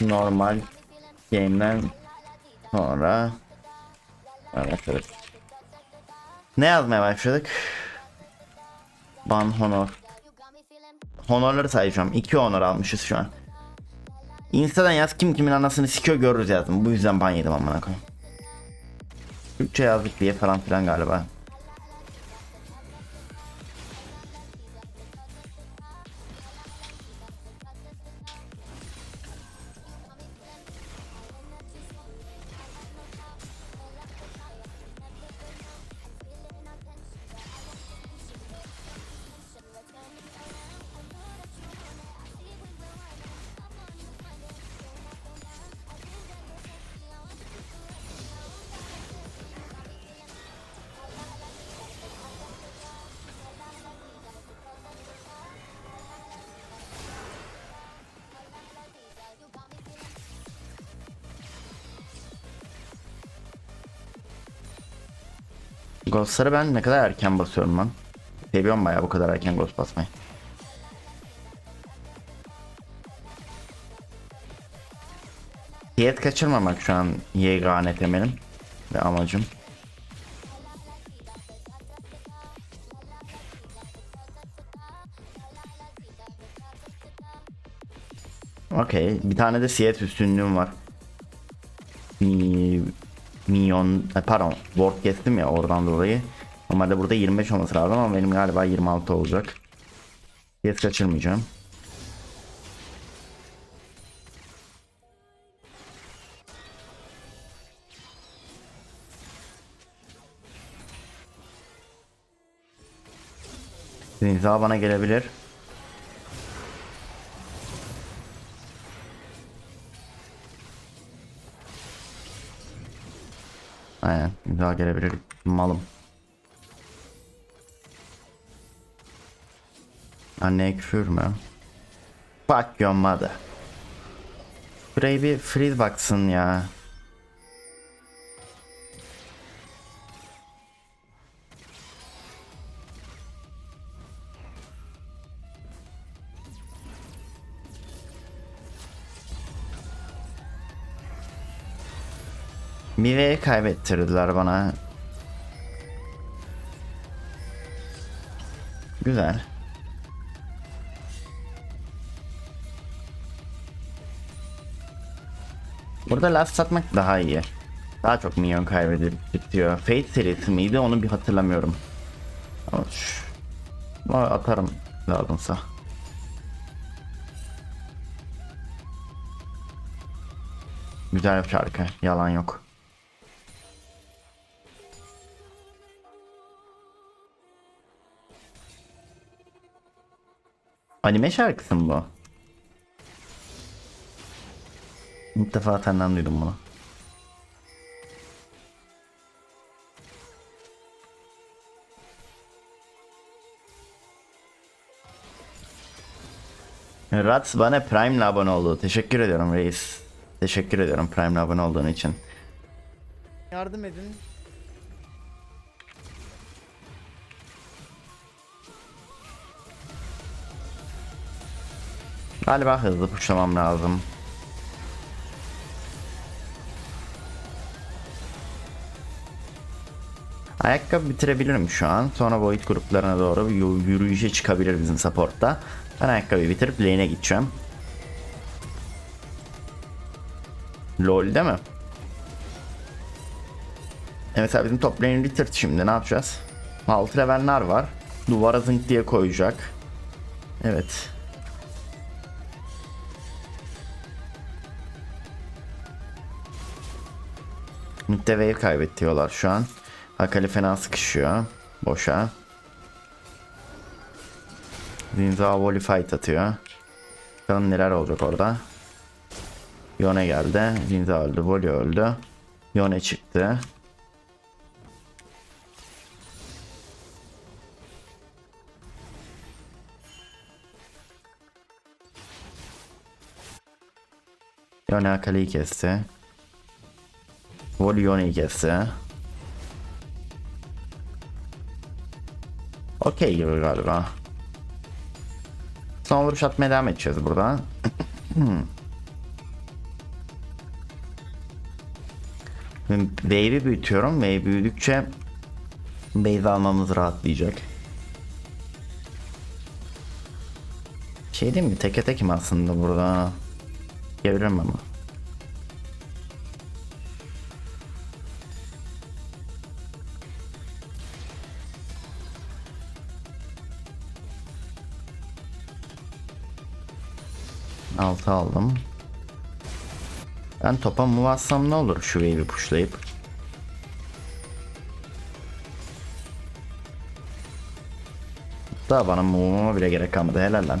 normal game'den sonra evet evet. Ne yazmaya başladık? Ban honor. Honorları sayacağım. İki honor almışız şu an. Insta'dan yaz kim kimin anasını sikiyor görürüz yazdım. Bu yüzden ban yedim amına koyayım. Türkçe yazdık diye falan filan galiba. Ghost'ları ben ne kadar erken basıyorum lan. Seviyorum bayağı bu kadar erken Ghost basmayı. Diyet kaçırmamak şu an yegane temelim ve amacım. Okey. Bir tane de siyet üstünlüğüm var. Mi- Minyon, e, pardon, ward kestim ya oradan dolayı. Normalde burada 25 olması lazım ama benim galiba 26 olacak. Yes kaçırmayacağım. Zinza bana gelebilir. Aynen. Zinza gelebilir. Malım. Anneye küfür mü? Fuck your mother. Burayı bir freeze baksın ya. Mive'yi kaybettirdiler bana. Güzel. Burada last satmak daha iyi. Daha çok minyon kaybedip bitiyor. Fate serisi miydi onu bir hatırlamıyorum. Ama şu... Atarım lazımsa. Güzel bir şarkı. Yalan yok. Anime şarkısı mı bu? İlk defa senden duydum bunu. Rats bana Prime'le abone oldu. Teşekkür ediyorum reis. Teşekkür ediyorum Prime'le abone olduğun için. Yardım edin. Galiba hızlı puşlamam lazım. Ayakkabı bitirebilirim şu an. Sonra Void gruplarına doğru yürüyüşe çıkabilir bizim supportta. Ben ayakkabıyı bitirip lane'e gideceğim. LoL değil mi? Evet mesela bizim top lane'i bitirdi şimdi ne yapacağız? 6 level'ler var. Duvara zınk diye koyacak. Evet. Mid'de wave kaybettiyorlar şu an. Akali fena sıkışıyor. Boşa. Zinza volley fight atıyor. Bakalım neler olacak orada. Yone geldi. Zinza öldü. Volley öldü. Yone çıktı. Yone Akali'yi kesti. Volioni'yi kesti. Okey gibi galiba. Son vuruş atmaya devam edeceğiz burada. Wave'i hmm. büyütüyorum. Wave büyüdükçe base almamız rahatlayacak. Şey değil mi? Teke tekim aslında burada. Çeviririm ama. Altı aldım. Ben topa move atsam ne olur şu wave'i pushlayıp. Daha bana move'uma bile gerek kalmadı helal lan.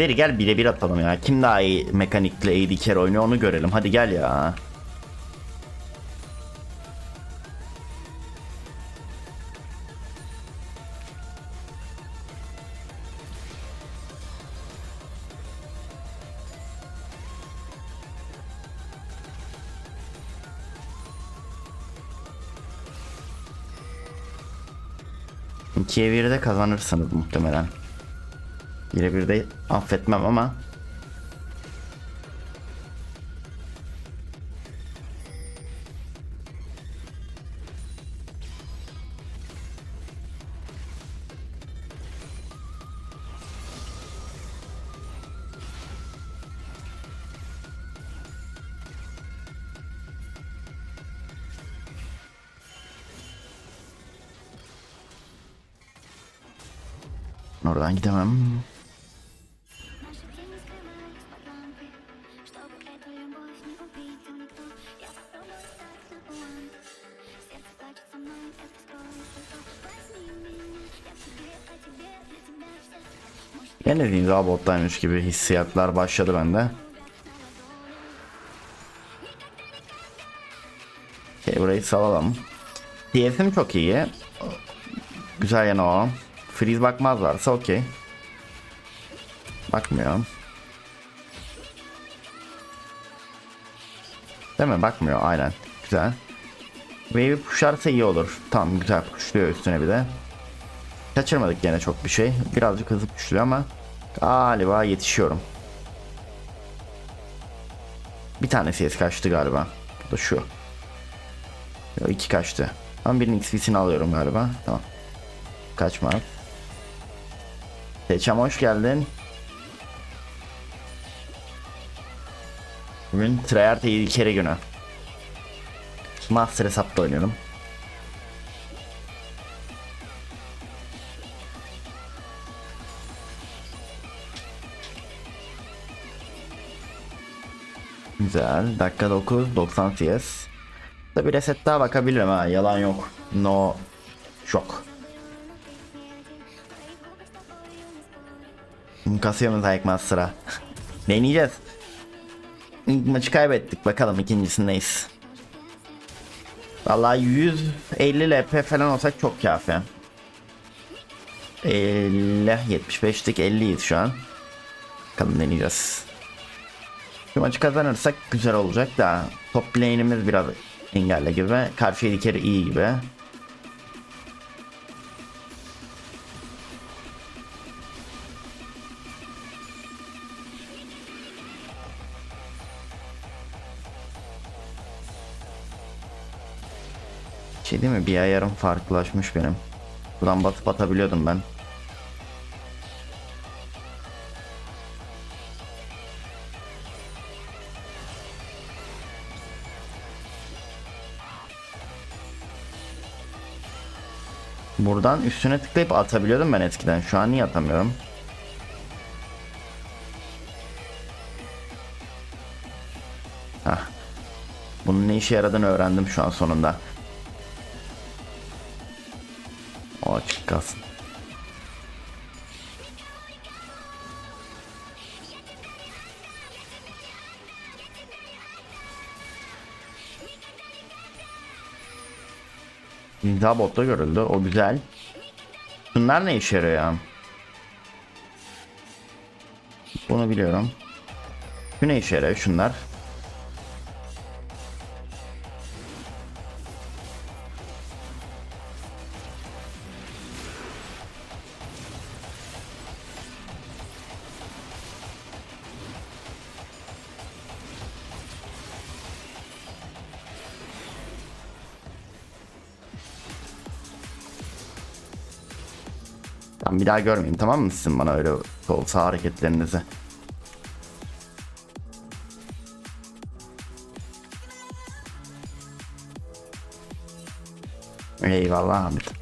Veri gel birebir atalım ya. Kim daha iyi mekanikle AD carry oynuyor onu görelim. Hadi gel ya. İkiye bir de kazanırsınız muhtemelen. Birebir de affetmem ama oradan gidemem. Ne dediğim daha gibi hissiyatlar başladı bende. Okay, burayı salalım. DS'im çok iyi. Güzel yanı o. Freeze bakmazlarsa okey. Bakmıyor. Değil mi? Bakmıyor aynen. Güzel. Wave'i puşarsa iyi olur. Tamam güzel puşluyor üstüne bir de. Kaçırmadık gene çok bir şey. Birazcık hızlı pushluyor ama galiba yetişiyorum. Bir tane CS kaçtı galiba. Bu da şu. Yo, iki kaçtı. Ben birinin XP'sini alıyorum galiba. Tamam. Kaçma. Seçam hoş geldin. Bugün Treyarch iyi kere günü. Master hesapta oynuyorum. Güzel. Dakika 9. 90 CS. Da bir reset daha bakabilirim ha. Yalan yok. No. Şok. Kasıyor mu Zayık Master'a? Deneyeceğiz. İlk maçı kaybettik. Bakalım ikincisindeyiz. Vallahi 150 LP falan olsak çok kafi. 50 75'lik 50'yiz şu an. Bakalım deneyeceğiz. Şu maçı kazanırsak güzel olacak da top lane'imiz biraz engelle gibi. Karşı dikeri iyi gibi. Şey değil mi? Bir ayarım farklılaşmış benim. Buradan batıp atabiliyordum ben. Buradan üstüne tıklayıp atabiliyordum ben eskiden. Şu an niye atamıyorum? Hah. Bunun ne işe yaradığını öğrendim şu an sonunda. O açık kalsın. İmza botta görüldü. O güzel. Bunlar ne işe yarıyor ya? Bunu biliyorum. Şu ne işe yarıyor şunlar? Tamam bir daha görmeyeyim tamam mı sizin bana öyle olsa hareketlerinizi. Eyvallah Ahmet.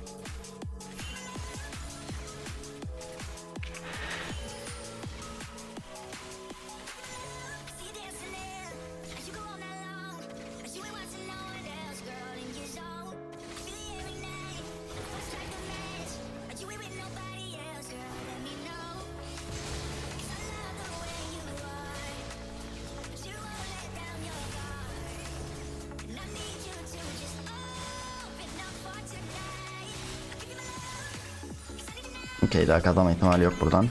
Okey daha kazanma ihtimali yok buradan.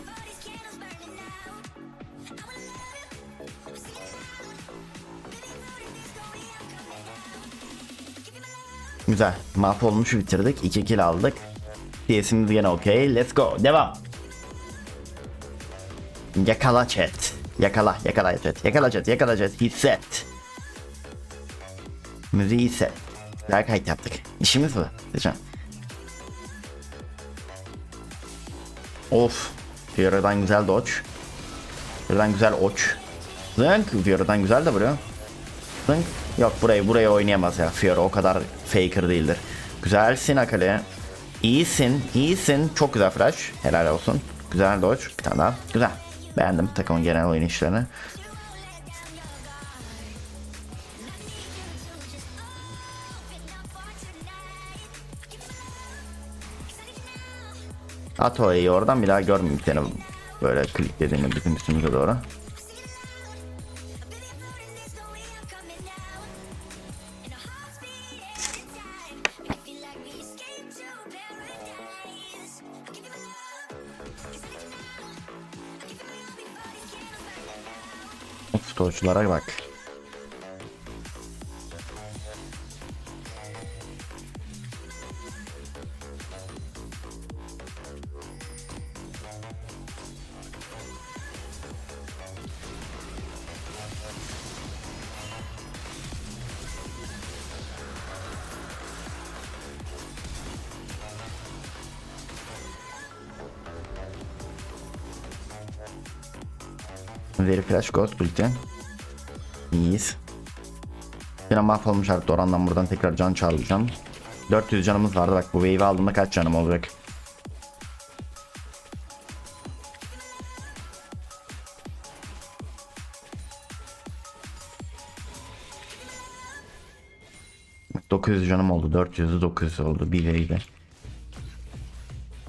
Güzel. Mahvolmuş bitirdik. 2 kill aldık. DS'imiz gene okey. Let's go. Devam. Yakala chat. Yakala, yakala chat. Yakala chat, yakala chat. Hisset. Müziği hisset. Güzel kayıt yaptık. İşimiz bu. Diyeceğim. Of. Fiora'dan güzel dodge. Fiora'dan güzel oç. Zınk. Fiora'dan güzel de vuruyor. Zınk. Yok burayı buraya oynayamaz ya. Fiora o kadar faker değildir. Güzelsin Akali. İyisin, iyisin. Çok güzel flash. Helal olsun. Güzel dodge. Bir tane daha. Güzel. Beğendim takımın genel oynayışlarını. At o E'yi oradan bir daha görmeyeyim seni böyle kliklediğini bizim üstümüze doğru. Torçlara bak. Very Flash Ghost ulti. İyiyiz. Yine mahvolmuş artık orandan buradan tekrar can çağıracağım. 400 canımız vardı bak bu wave'i aldığımda kaç canım olacak? ...900 canım oldu. 400'ü 900 oldu. Bir wave'de.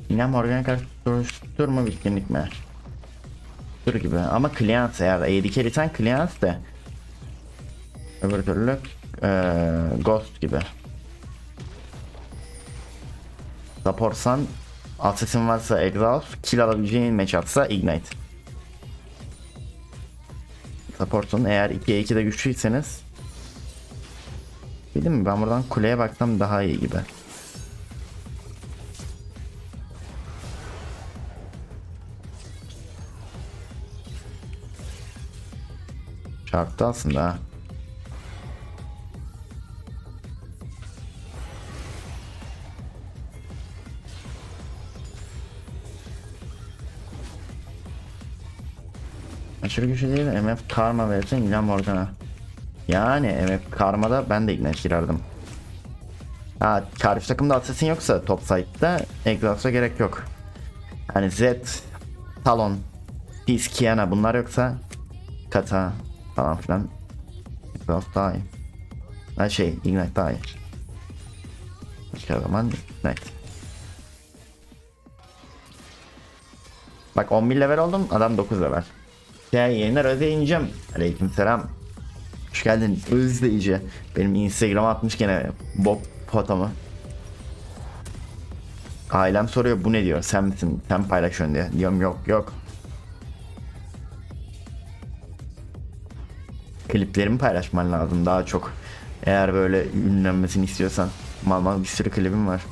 Yine Morgan'a karşı duruştur bitkinlik mi? Dur gibi. Ama Client eğer AD carry'sen Client de öbür türlü eee, Ghost gibi. Supportsan Assassin varsa Exhaust kill alabileceğin matchupsa Ignite. Support'un eğer 2'ye 2'de güçlüyseniz Bildim mi? Ben buradan kuleye baktım daha iyi gibi Çarptı aslında ha. Aşırı güçlü değil MF Karma versin İlhan Morgan'a. Yani MF Karma'da ben de Ignite girerdim. Ha karşı takımda Assassin yoksa top side'da Exhaust'a gerek yok. Hani Z, Talon, Peace, Kiana bunlar yoksa Kata falan filan. Exhaust daha iyi. Ha şey Ignite daha iyi. Başka zaman Ignite. Bak 11 level oldum adam 9 level. Ya yayınlar özleyeceğim. Aleyküm selam. Hoş geldin özleyici. Benim Instagram'a atmış gene Bob fotomu. Ailem soruyor bu ne diyor sen misin sen paylaşıyorsun diye. Diyorum yok yok. Kliplerimi paylaşman lazım daha çok. Eğer böyle ünlenmesini istiyorsan. Mal mal bir sürü klibim var.